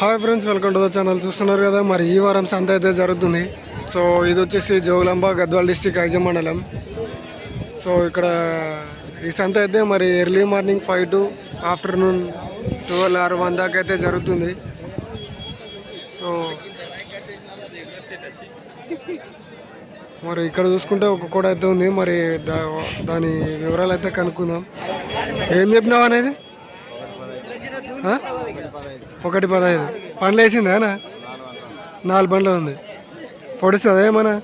Hi friends welcome to the channel చూస్తున్నారు కదా మరి ఈ వారం సంత అయితే జరుగుతుంది. సో ఇది వచ్చేసి జోగులాంబ గద్వాల్ డిస్టిక్ ఐజం మండలం. సో ఇక్కడ ఈ సంత అయితే మరి early morning five to afternoon twelve or one దాకా అయితే జరుగుతుంది. సో మరి ఇక్కడ చూసుకుంటే ఒక కూడా అయితే ఉంది. మరి దా దాని వివరాలు అయితే కనుక్కుందాం. ఏం చెప్పినావు అనేది? ఒకటి పదహైదు. వేసిందా అన్న? నాలుగు పనులు ఉంది. పొడుస్తుంది ఏమన్నా?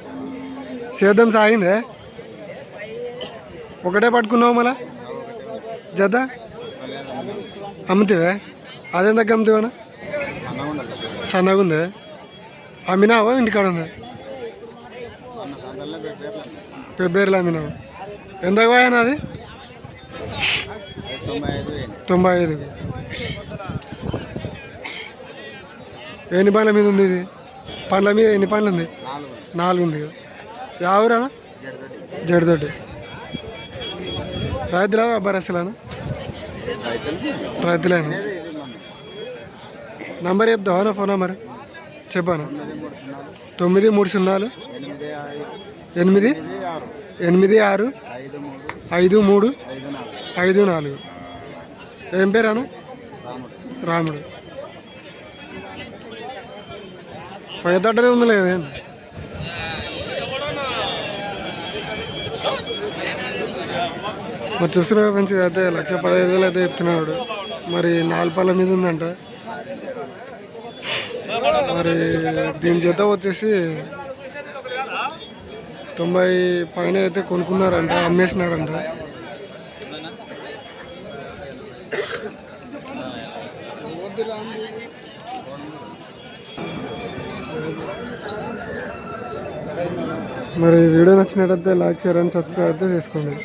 సేద్యం సాగిందే? ఒకటే పట్టుకున్నావు మళ్ళా? జత? అమ్ముతావే? అదెందుకు అమ్ముతావనా సన్నగా ఉంది? అమ్మినావా? ఇంటికాడ ఉంది? ఫిబ్రవరిలో అమ్మినావు? ఎందుకు పోయాను అది? తొంభై ఐదు. ఎన్ని పనుల మీద ఉంది ఇది? పండ్ల మీద ఎన్ని పనులు ఉంది? నాలుగు ఉంది. ఎవరా జడితోటి రైతులా బరసలానా రైతులేనా? నంబర్ చెప్తావా? Phone number? చెప్పాను? తొమ్మిది మూడు సున్నాలు ఎనిమిది? ఎనిమిది ఆరు? ఐదు మూడు? ఐదు నాలుగు? ఏం పేరాను రాముడు. ఫైవ్ థర్టీ ఉంది లేదే మరి చూసిన మంచిది అయితే లక్ష పదహైదు వేలు అయితే చెప్తున్నాడు. మరి నాలుగు పళ్ళ మీద ఉందంట. మరి దీని చేత వచ్చేసి తొంభై పైన అయితే కొనుక్కున్నారంట అమ్మేసినాడంట మరి వీడియో నచ్చినట్టయితే లైక్ షేర్ అండ్ సబ్స్క్రైబ్ అయితే చేసుకోండి.